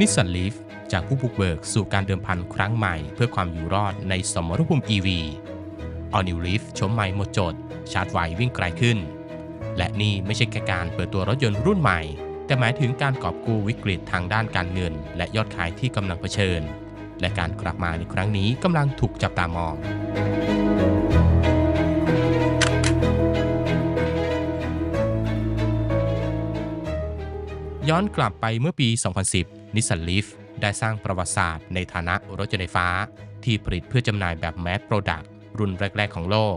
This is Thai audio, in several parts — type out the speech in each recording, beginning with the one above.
นิสสันลีฟจากผู้บุกเบิกสู่การเดิมพันครั้งใหม่เพื่อความอยู่รอดในสมรภูมิ EV All New Leaf ชมใหม่หมดจด ชาร์จไววิ่งไกลขึ้น และนี่ไม่ใช่แค่การเปิดตัวรถยนต์รุ่นใหม่ แต่หมายถึงการกอบกู้วิกฤตทางด้านการเงิน และยอดขายที่กำลังเผชิญ และการกลับมาในครั้งนี้กำลังถูกจับตามอง ย้อนกลับไปเมื่อปี 2010 นิสสันลีฟได้สร้างประวัติศาสตร์ในฐานะรถยนต์ไฟฟ้า ที่ผลิตเพื่อจำหน่ายแบบแมสโปรดักต์รุ่นแรก ๆ ของโลก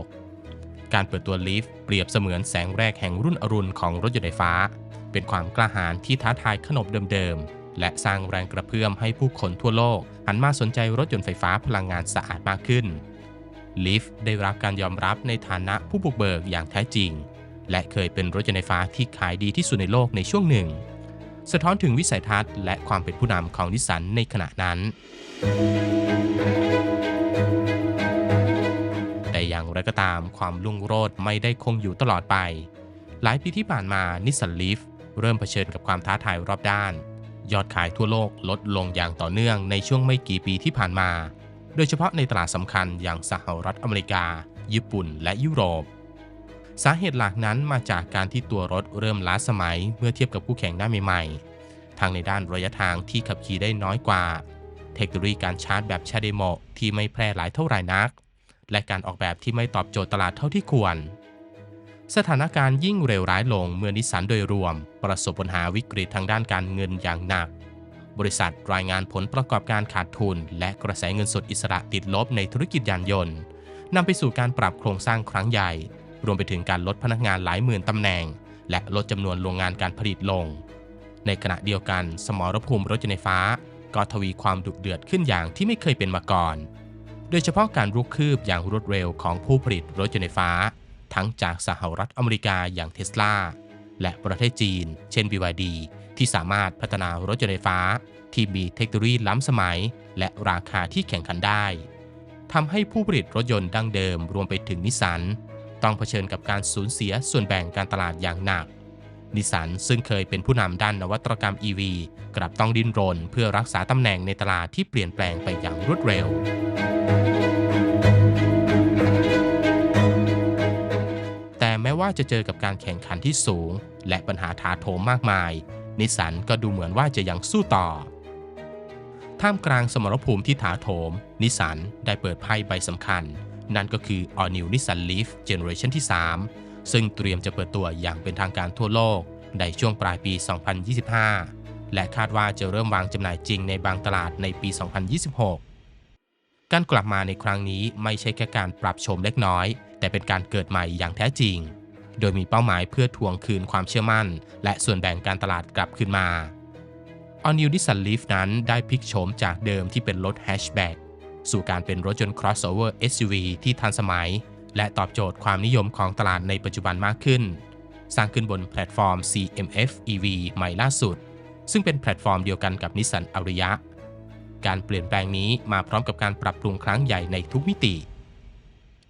การเปิดตัวลีฟเปรียบเสมือนแสงแรกแห่งรุ่นอรุณของรถยนต์ไฟฟ้า เป็นความกล้าหาญที่ท้าทายขนบเดิมๆ และสร้างแรงกระเพื่อมให้ผู้คนทั่วโลก หันมาสนใจรถยนต์ไฟฟ้าพลังงานสะอาดมากขึ้นลีฟได้รับการยอมรับในฐานะผู้บุกเบิกอย่างแท้จริง และเคยเป็นรถยนต์ไฟฟ้าที่ขายดีที่สุดในโลกในช่วงหนึ่ง สะท้อนถึงวิสัยทัศน์และความเป็นผู้นำของนิสสันในขณะนั้น แต่อย่างไรก็ตามความลุ่งโรจน์ไม่ได้คงอยู่ตลอดไป หลายปีที่ผ่านมานิสสันลีฟเริ่มเผชิญกับความท้าทายรอบด้าน ยอดขายทั่วโลกลดลงอย่างต่อเนื่องในช่วงไม่กี่ปีที่ผ่านมา โดยเฉพาะในตลาดสำคัญอย่างสหรัฐอเมริกา ญี่ปุ่น และยุโรป สาเหตุหลักนั้นมาจากการที่ตัวรถเริ่มล้าสมัยเมื่อเทียบกับคู่แข่งหน้าใหม่ๆ ทางในด้านระยะทางที่ขับขี่ได้น้อยกว่า เทคโนโลยีการชาร์จแบบชาเดโมที่ไม่แพร่หลายเท่าไหร่นัก และการออกแบบที่ไม่ตอบโจทย์ตลาดเท่าที่ควร สถานการณ์ยิ่งเร็วร้ายลงเมื่อนิสสันโดยรวม ประสบปัญหาวิกฤตทางด้านการเงินอย่างหนัก บริษัทรายงานผลประกอบการขาดทุน และกระแสเงินสดอิสระติดลบในธุรกิจยานยนต์นำไปสู่การปรับโครงสร้างครั้งใหญ่ รวมไปถึงการลดพนักงานหลายหมื่นตำแหน่ง และลดจำนวนโรงงานการผลิตลง ในขณะเดียวกันสมรภูมิรถยนต์ไฟฟ้า ก็ทวีความดุเดือดขึ้นอย่างที่ไม่เคยเป็นมาก่อน โดยเฉพาะการรุกคืบอย่างรวดเร็วของผู้ผลิตรถยนต์ไฟฟ้า ทั้งจากสหรัฐอเมริกาอย่างเทสลาและประเทศจีน เช่น BYD ที่สามารถพัฒนารถยนต์ไฟฟ้า ที่มีเทคโนโลยีล้ำสมัย และราคาที่แข่งขันได้ทำให้ผู้ผลิตรถยนต์ดั้งเดิมรวมไปถึงนิสสัน ต้องเผชิญกับการสูญเสียส่วนแบ่งการตลาดอย่างหนักนิสันซึ่งเคยเป็นผู้นำด้านนวัตกรรม EV กลับต้องดิ้นรนเพื่อรักษาตำแหน่งในตลาดที่เปลี่ยนแปลงไปอย่างรวดเร็ว แต่แม้ว่าจะเจอกับการแข่งขันที่สูง และปัญหาถาโถมมากมาย นิสันก็ดูเหมือนว่าจะยังสู้ต่อ ท่ามกลางสมรภูมิที่ถาโถม นิสันได้เปิดไพ่ใบสำคัญ นั่นก็คือ All New Nissan Leaf Generation ที่ 3 ซึ่งเตรียมจะเปิดตัวอย่างเป็นทางการทั่วโลก ในช่วงปลายปี 2025 และคาดว่าจะเริ่มวางจำหน่ายจริงในบางตลาดในปี 2026 การกลับมาในครั้งนี้ไม่ใช่แค่การปรับโฉมเล็กน้อย แต่เป็นการเกิดใหม่อย่างแท้จริง โดยมีเป้าหมายเพื่อทวงคืนความเชื่อมั่น และส่วนแบ่งการตลาดกลับคืนมา All New Nissan Leaf นั้นได้พลิกโฉมจากเดิมที่เป็นรถแฮชแบ็ก สู่การเป็นรถยนต์ crossover SUV ที่ทันสมัย และตอบโจทย์ความนิยมของตลาดในปัจจุบันมากขึ้น สร้างขึ้นบนแพลตฟอร์ม CMF EV ใหม่ล่าสุด ซึ่งเป็นแพลตฟอร์มเดียวกันกับนิสสันอริยะ การเปลี่ยนแปลงนี้มาพร้อมกับการปรับปรุงครั้งใหญ่ในทุกมิติ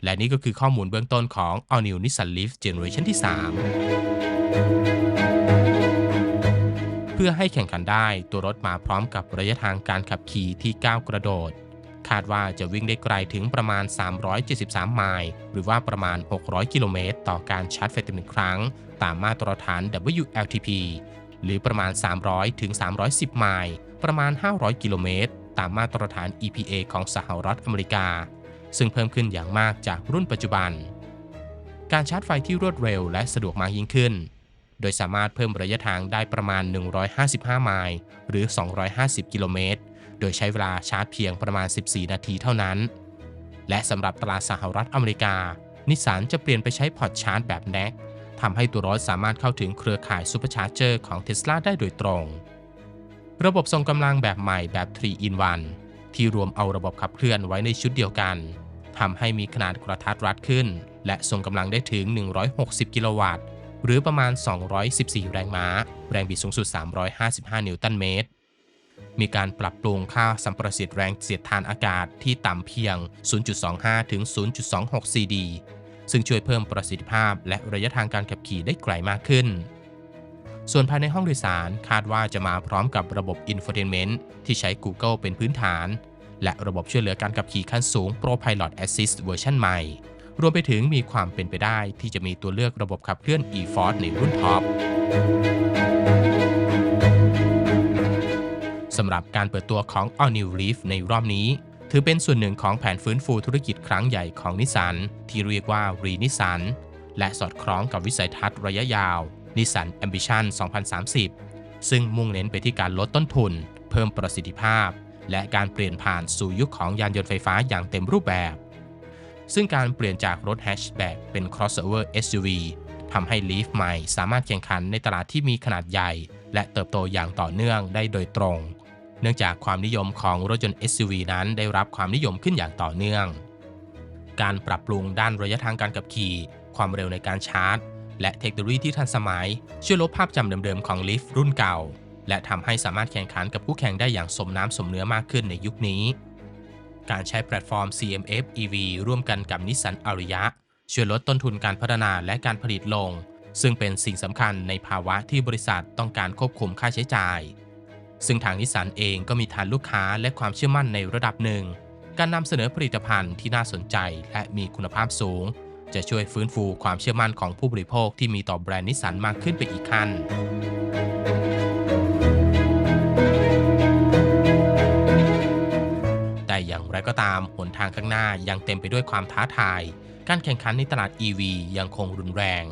และนี่ก็คือข้อมูลเบื้องต้นของ All New Nissan Leaf Generation ที่ 3เพื่อให้แข่งขันได้ตัวรถมาพร้อมกับระยะทางการขับขี่ที่ก้าวกระโดด คาดว่าจะวิ่งได้ไกลถึงประมาณ 373 ไมล์ หรือว่าประมาณ 600 กิโลเมตร ต่อการชาร์จไฟเต็มหนึ่งครั้ง ตามมาตรฐาน WLTP หรือประมาณ 300 ถึง 310 ไมล์ ประมาณ 500 กิโลเมตร ตามมาตรฐาน EPA ของสหรัฐอเมริกา ซึ่งเพิ่มขึ้นอย่างมากจากรุ่นปัจจุบัน การชาร์จไฟที่รวดเร็วและสะดวกมากยิ่งขึ้น โดยสามารถเพิ่มระยะทางได้ประมาณ 155 ไมล์ หรือ 250 กิโลเมตร โดยใช้เวลาชาร์จเพียงประมาณ 14 นาทีเท่านั้น และสำหรับตลาดสหรัฐอเมริกา นิสสันจะเปลี่ยนไปใช้พอร์ตชาร์จแบบแน็กทำให้ตัวรถสามารถเข้าถึงเครือข่ายซูเปอร์ชาร์เจอร์ของเทสลาได้โดยตรง ระบบส่งกำลังแบบใหม่แบบ 3 in 1 ที่รวมเอาระบบขับเคลื่อนไว้ในชุดเดียวกันทำให้มีขนาดกระทัดรัดขึ้น และส่งกำลังได้ถึง 160 กิโลวัตต์ หรือประมาณ 214 แรงม้า แรงบิดสูงสุด 355 นิวตันเมตร มีการปรับปรุงค่าสัมประสิทธิ์แรงเสียดทานอากาศที่ต่ำเพียง 0.25 ถึง 0.26 CD ซึ่งช่วยเพิ่มประสิทธิภาพและระยะทางการขับขี่ได้ไกลมากขึ้น ส่วนภายในห้องโดยสารคาดว่าจะมาพร้อมกับระบบ Infotainment ที่ใช้ Google เป็นพื้นฐาน และระบบช่วยเหลือการขับขี่ขั้นสูง Pro Pilot Assist เวอร์ชันใหม่ รวมไปถึงมีความเป็นไปได้ที่จะมีตัวเลือกระบบขับเคลื่อน e-Force ในรุ่นท็อปำหรับการเปิดตัวของ All New Leaf ในรอบนี้ ถือเป็นส่วนหนึ่งของแผนฟื้นฟูธุรกิจครั้งใหญ่ของนิสสันที่เรียกว่า r e นิสันและสอดคล้องกับวิสัยทัศน์ระยะยาวนิสสัน Ambition 2030 ซึ่งมุ่งเน้นไปที่การลดต้นทุน เพิ่มประสิทธิภาพ และการเปลี่ยนผ่านสู่ยุคของยานยนต์ไฟฟ้าอย่างเต็มรูปแบบ ซึ่งการเปลี่ยนจากรถแฮชแบ็กเป็น crossover SUV ทำให้ Leaf ใหม่สามารถแข่งขันในตลาดที่มีขนาดใหญ่ และเติบโตอย่างต่อเนื่องได้โดยตรง เนื่องจากความนิยมของรถยนต์ SUV นั้นได้รับความนิยมขึ้นอย่างต่อเนื่อง การปรับปรุงด้านระยะทางการขับขี่ ความเร็วในการชาร์จ และเทคโนโลยีที่ทันสมัย ช่วยลบภาพจำเดิมๆของ Leaf รุ่นเก่า และทำให้สามารถแข่งขันกับคู่แข่งได้อย่างสมน้ำสมเนื้อมากขึ้นในยุคนี้ การใช้แพลตฟอร์ม CMF EV ร่วมกันกับนิสสันอาริยะช่วยลดต้นทุนการพัฒนาและการผลิตลง ซึ่งเป็นสิ่งสำคัญในภาวะที่บริษัทต้องการควบคุมค่าใช้จ่าย ซึ่งทางนิสสันเองก็มีฐานลูกค้าและความเชื่อมั่นในระดับหนึ่ง การนำเสนอผลิตภัณฑ์ที่น่าสนใจและมีคุณภาพสูง จะช่วยฟื้นฟูความเชื่อมั่นของผู้บริโภคที่มีต่อแบรนด์นิสสันมากขึ้นไปอีกขั้นแต่อย่างไรก็ตามหนทางข้างหน้ายังเต็มไปด้วยความท้าทาย การแข่งขันในตลาด EV ยังคงรุนแรง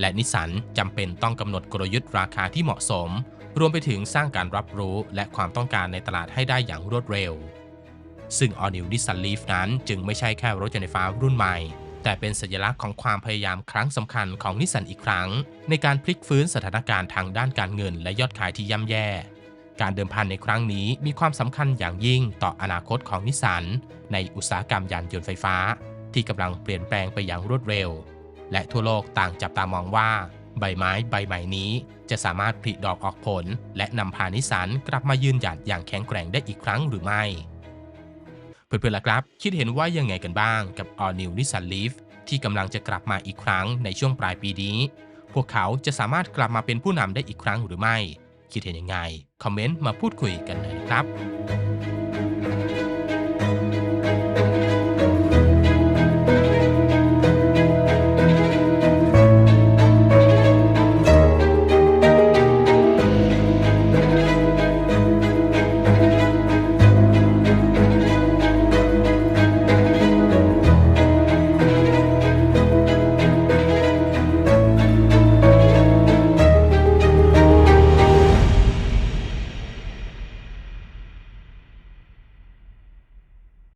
และนิสสันจำเป็นต้องกำหนดกลยุทธ์ราคาที่เหมาะสม รวมไปถึงสร้างการรับรู้และความต้องการในตลาดให้ได้อย่างรวดเร็ว ซึ่ง All New Nissan Leaf นั้นจึงไม่ใช่แค่รถยนต์ไฟฟ้ารุ่นใหม่ แต่เป็นสัญลักษณ์ของความพยายามครั้งสำคัญของนิสสันอีกครั้ง ในการพลิกฟื้นสถานการณ์ทางด้านการเงินและยอดขายที่ย่ำแย่ การเดิมพันในครั้งนี้มีความสำคัญอย่างยิ่งต่ออนาคตของนิสสันในอุตสาหกรรมยานยนต์ไฟฟ้า ที่กำลังเปลี่ยนแปลงไปอย่างรวดเร็ว และทั่วโลกต่างจับตามองว่า ใบไม้ใบใหม่นี้ จะสามารถผลิดอกออกผล และนำพานิสสันกลับมายืนหยัดอย่างแข็งแกร่งได้อีกครั้งหรือไม่ เพื่อนๆล่ะครับ คิดเห็นว่ายังไงกันบ้างกับ All New Nissan Leaf ที่กำลังจะกลับมาอีกครั้งในช่วงปลายปีนี้ พวกเขาจะสามารถกลับมาเป็นผู้นำได้อีกครั้งหรือไม่ คิดเห็นยังไง คอมเมนต์มาพูดคุยกันหน่อยนะครับ